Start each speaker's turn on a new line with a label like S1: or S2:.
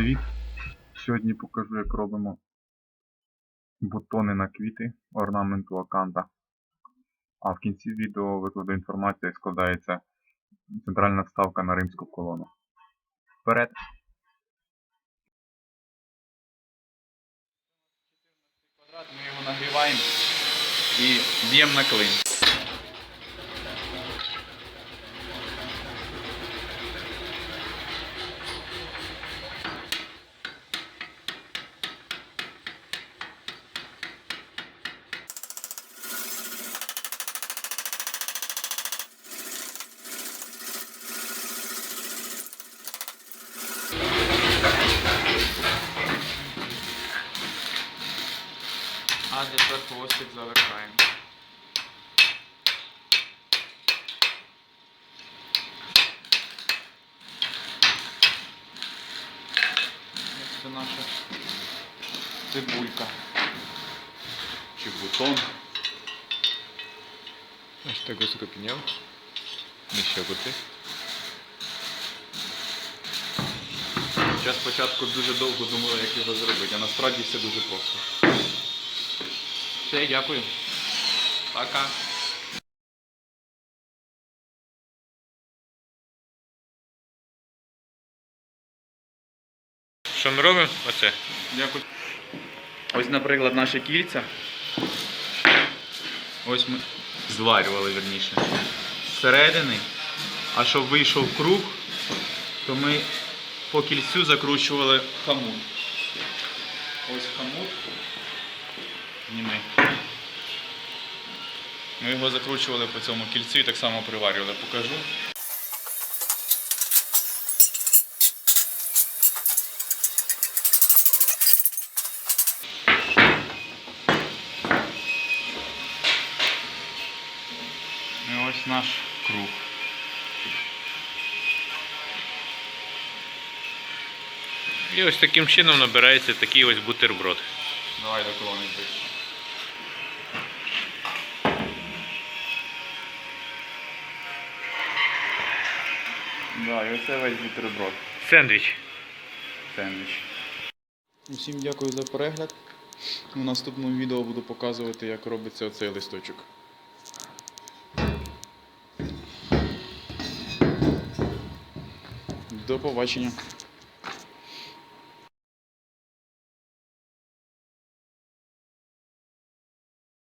S1: привіт! Сьогодні покажу, як робимо бутони на квіти орнаменту аканта. А в кінці відео викладу інформацію, як складається центральна вставка на римську колону. Вперед!
S2: ми його нагріваємо і б'ємо на клин. А тепер хвостик завершаємо. Ось Це наша цибулька. Чи бутон.
S3: Аж так високо підняв. Нижче опусти.
S2: Я спочатку дуже довго думав, як його зробити, а насправді все дуже просто. Все, дякую. Пока.
S3: Що ми робимо? Оце.
S2: Дякую. Ось, наприклад, наші кільця. Ось ми зварювали верніше. Зсередини. А щоб вийшов круг, то ми по кільцю закручували хамут. Ось хамут. Зніми. Ми його закручували по цьому кільцю і так само приварювали. Покажу. І ось наш круг.
S3: І ось таким чином набирається такий ось бутерброд.
S2: Давай до колони ближче. Да, і оце весь бутерброд.
S3: Сендвіч.
S2: Сендвіч. Усім дякую за перегляд. У наступному відео буду показувати, як робиться оцей листочок. До побачення.